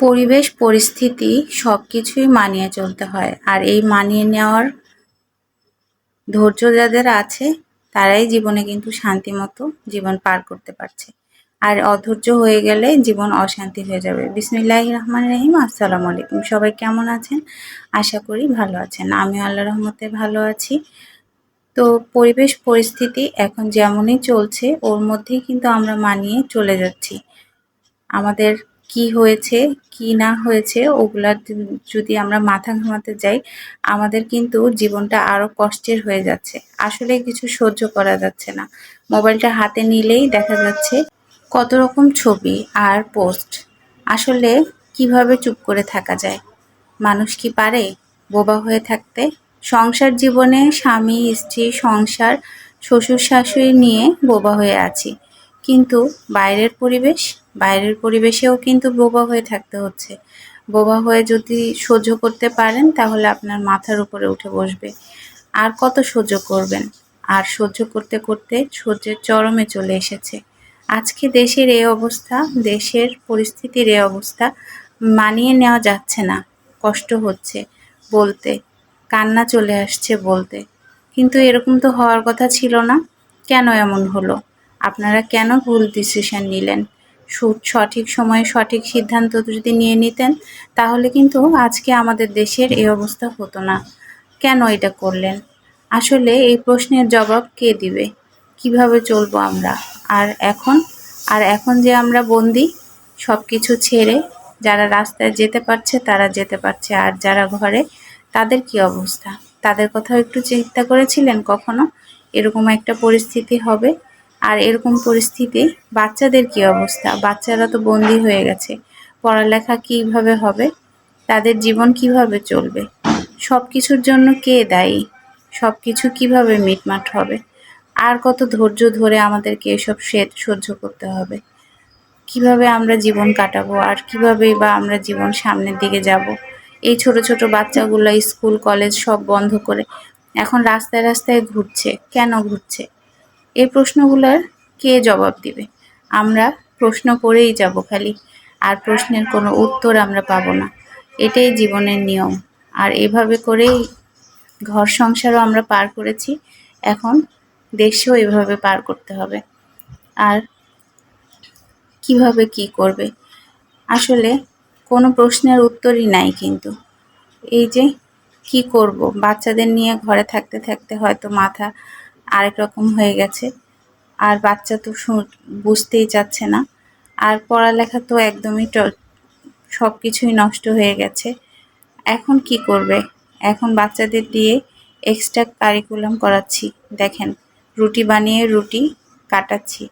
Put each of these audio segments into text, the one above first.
পরিবেশ, পরিস্থিতি সব কিছুই মানিয়ে চলতে হয়। আর এই মানিয়ে নেওয়ার ধৈর্য যাদের আছে, তারাই জীবনে কিন্তু শান্তিমতো জীবন পার করতে পারছে। আর অধৈর্য হয়ে গেলে জীবন অশান্তি হয়ে যাবে। বিসমিল্লাহ রহমান রহিম। আসসালামু আলাইকুম। সবাই কেমন আছেন? আশা করি ভালো আছেন। আমি আল্লাহ রহমতে ভালো আছি। তো পরিবেশ, পরিস্থিতি এখন যেমনই চলছে, ওর মধ্যেই কিন্তু আমরা মানিয়ে চলে যাচ্ছি। আমাদের কি হয়েছে, কি না হয়েছে, ওগুলা যদি আমরা মাথা ঘামাতে যাই, আমাদের কিন্তু জীবনটা আরও কষ্টের হয়ে যাচ্ছে। আসলে কিছু সহ্য করা যাচ্ছে না। মোবাইলটা হাতে নিলেই দেখা যাচ্ছে কত রকম ছবি আর পোস্ট। আসলে কীভাবে চুপ করে থাকা যায়? মানুষ কি পারে বোবা হয়ে থাকতে? সংসার জীবনে স্বামী, স্ত্রী, সংসার, শ্বশুর, শাশুড়ি নিয়ে বোবা হয়ে আছি। কিন্তু বাইরের পরিবেশ? বাইরের পরিবেশেও কিন্তু বোবা হয়ে থাকতে হচ্ছে। বোবা হয়ে যদি সহ্য করতে পারেন, তাহলে আপনার মাথার উপরে উঠে বসবে। আর কত সহ্য করবেন? আর সহ্য করতে করতে সহ্যের চরমে চলে এসেছে। আজকে দেশের এই অবস্থা, দেশের পরিস্থিতির এই অবস্থা মানিয়ে নেওয়া যাচ্ছে না। কষ্ট হচ্ছে বলতে, কান্না চলে আসছে বলতে। কিন্তু এরকম তো হওয়ার কথা ছিল না। কেন এমন হলো? আপনারা কেন ভুল ডিসিশন নিলেন? সঠিক সময়ে সঠিক সিদ্ধান্ত যদি নিয়ে নিতেন, তাহলে কিন্তু আজকে আমাদের দেশের এই অবস্থা হতো না। কেন এটা করলেন? আসলে এই প্রশ্নের জবাব কে দিবে? কীভাবে চলবো আমরা? আর এখন? আর এখন যে আমরা বন্দি সব কিছু ছেড়ে যারা রাস্তায় যেতে পারছে, তারা যেতে পারছে। আর যারা ঘরে, তাদের কি অবস্থা? তাদের কথাও একটু চিন্তা করেছিলেন কখনো? এরকম একটা পরিস্থিতি হবে। আর এরকম পরিস্থিতি, বাচ্চাদের কি অবস্থা? বাচ্চারা তো বন্দি হয়ে গেছে। পড়ালেখা কীভাবে হবে? তাদের জীবন কীভাবে চলবে? সব কিছুর জন্য কে দায়ী? সব কিছু কীভাবে মিটমাট হবে? আর কত ধৈর্য ধরে আমাদেরকে এসব শ্বেত সহ্য করতে হবে? কীভাবে আমরা জীবন কাটাবো? আর কীভাবে বা আমরা জীবন সামনের দিকে যাব? এই ছোট ছোট বাচ্চাগুলো স্কুল, কলেজ সব বন্ধ করে এখন রাস্তায় রাস্তায় ঘুরছে। কেন ঘুরছে? এই প্রশ্নগুলোর কে জবাব দিবে? আমরা প্রশ্ন করেই যাব খালি। আর প্রশ্নের কোনো উত্তর আমরা পাবো না। এটাই জীবনের নিয়ম। আর এভাবে করেই ঘর সংসারও আমরা পার করেছি। এখন দেশেও এভাবে পার করতে হবে। আর কীভাবে কি করবে? আসলে কোনো প্রশ্নের উত্তরই নাই কিন্তু। এই যে কি করব? বাচ্চাদের নিয়ে ঘরে থাকতে থাকতে হয়তো মাথা আরেক রকম হয়ে গেছে। আর বাচ্চা তো বুঝতেই চাচ্ছে না। আর পড়ালেখা তো একদমই সব কিছুই নষ্ট হয়ে গেছে। এখন কি করবে? এখন বাচ্চাদের দিয়ে এক্সট্রা কারিকুলাম করাচ্ছি। দেখেন, রুটি বানিয়ে রুটি কাটাচ্ছি।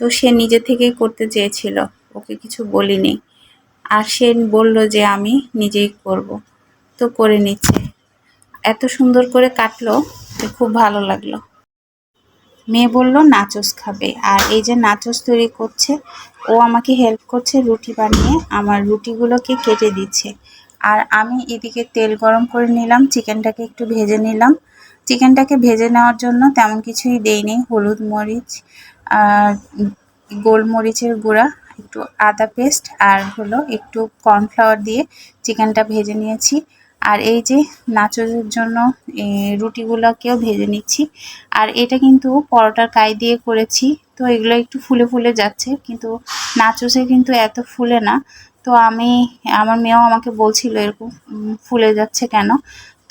তো সে নিজে থেকেই করতে চেয়েছিল, ওকে কিছু বলিনি। আর সে বলল যে আমি নিজেই করব। তো করে নিচ্ছে। এত সুন্দর করে কাটলো খুব ভালো লাগল। মেয়ে বলল, নাচস খাবে। আর এই যে নাচস তৈরি করছে, ও আমাকে হেল্প করছে রুটি বানিয়ে, আমার রুটিগুলোকে কেটে দিচ্ছে। আর আমি এদিকে তেল গরম করে নিলাম, চিকেনটাকে একটু ভেজে নিলাম। চিকেনটাকে ভেজে নেওয়ার জন্য তেমন কিছুই দেইনি, হলুদ মরিচ আর গোলমরিচের গুঁড়া, একটু আদা পেস্ট আর হলো একটু কর্নফ্লাওয়ার দিয়ে চিকেনটা ভেজে নিয়েছি। আর এই যে নাচোজের জন্য রুটিগুলোকেও ভেজে নিচ্ছি। আর এটা কিন্তু পরোটার কাই দিয়ে করেছি, তো এগুলো একটু ফুলে ফুলে যাচ্ছে, কিন্তু নাচোসে কিন্তু এত ফুলে না। তো আমি, আমার মেয়েও আমাকে বলছিল এরকম ফুলে যাচ্ছে কেন?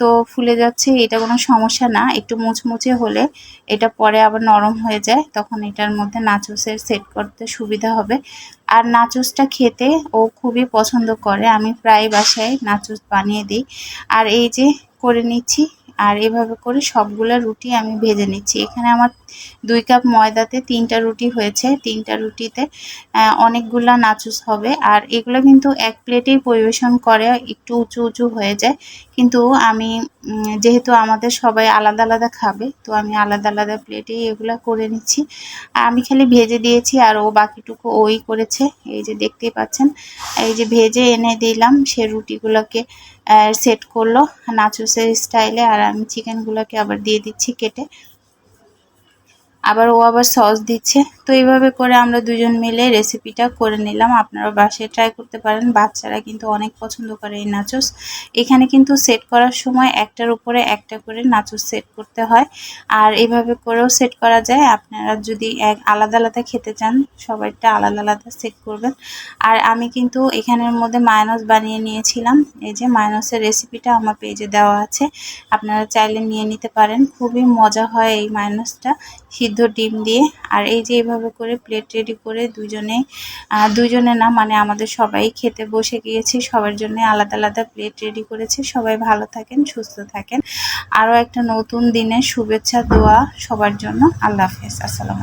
তো ফুলে যাচ্ছে, এটা কোনো সমস্যা না। একটু মুচমুচে হলে এটা পরে আবার নরম হয়ে যায়, তখন এটার মধ্যে নাচোসের সেট করতে সুবিধা হবে। আর নাচোসটা খেতে ও খুবই পছন্দ করে, আমি প্রায় বাসায় নাচোস বানিয়ে দিই। আর এই যে করে নিচ্ছি, আর এভাবে করে সবগুলো রুটি আমি ভেজে নিচ্ছি। এখানে আমার দুই কাপ ময়দাতে তিনটা রুটি হয়েছে, তিনটা রুটিতে অনেকগুলা নাচুস হবে। আর এগুলো কিন্তু এক প্লেটেই পরিবেশন করে, একটু উঁচু উঁচু হয়ে যায়। কিন্তু আমি যেহেতু আমাদের সবাই আলাদা আলাদা খাবে, তো আমি আলাদা আলাদা প্লেটেই এগুলো করে নিচ্ছি। আর আমি খালি ভেজে দিয়েছি, আর ও বাকিটুকু ওই করেছে। এই যে দেখতেই পাচ্ছেন, এই যে ভেজে এনে দিলাম, সে রুটিগুলোকে সেট করল নাচুসের স্টাইলে। আর আমি চিকেনগুলোকে আবার দিয়ে দিচ্ছি কেটে। আবার ও আবার সস দিচ্ছে। তো এইভাবে করে আমরা দুজন মিলে রেসিপিটা করে নিলাম। আপনারা বাসায় ট্রাই করতে পারেন। বাচ্চারা কিন্তু অনেক পছন্দ করে এই নাচোস এখানে কিন্তু সেট করার সময় একটার উপরে একটা করে নাচোস সেট করতে হয়। আর এইভাবে করেও সেট করা যায়। আপনারা যদি এক আলাদা আলাদা খেতে চান, সবাইটা আলাদা আলাদা সেট করবেন। আর আমি কিন্তু এখানের মধ্যে মায়ানস বানিয়ে নিয়েছিলাম। এই যে মায়ানসের রেসিপিটা আমার পেজে দেওয়া আছে। আপনারা চাইলে নিয়ে নিতে পারেন। খুবই মজা হয় এই মায়ানসটা সিদ্ধ ডিম দিয়ে, আর এই যে এইভাবে করে প্লেট রেডি করে দুজনে দুজনে না মানে আমাদের সবাই খেতে বসে গিয়েছি, সবার জন্য আলাদা আলাদা প্লেট রেডি করেছি। সবাই ভালো থাকেন, সুস্থ থাকেন। আরও একটা নতুন দিনের শুভেচ্ছা, দোয়া সবার জন্য। আল্লাহ হাফেজ, আসসালাম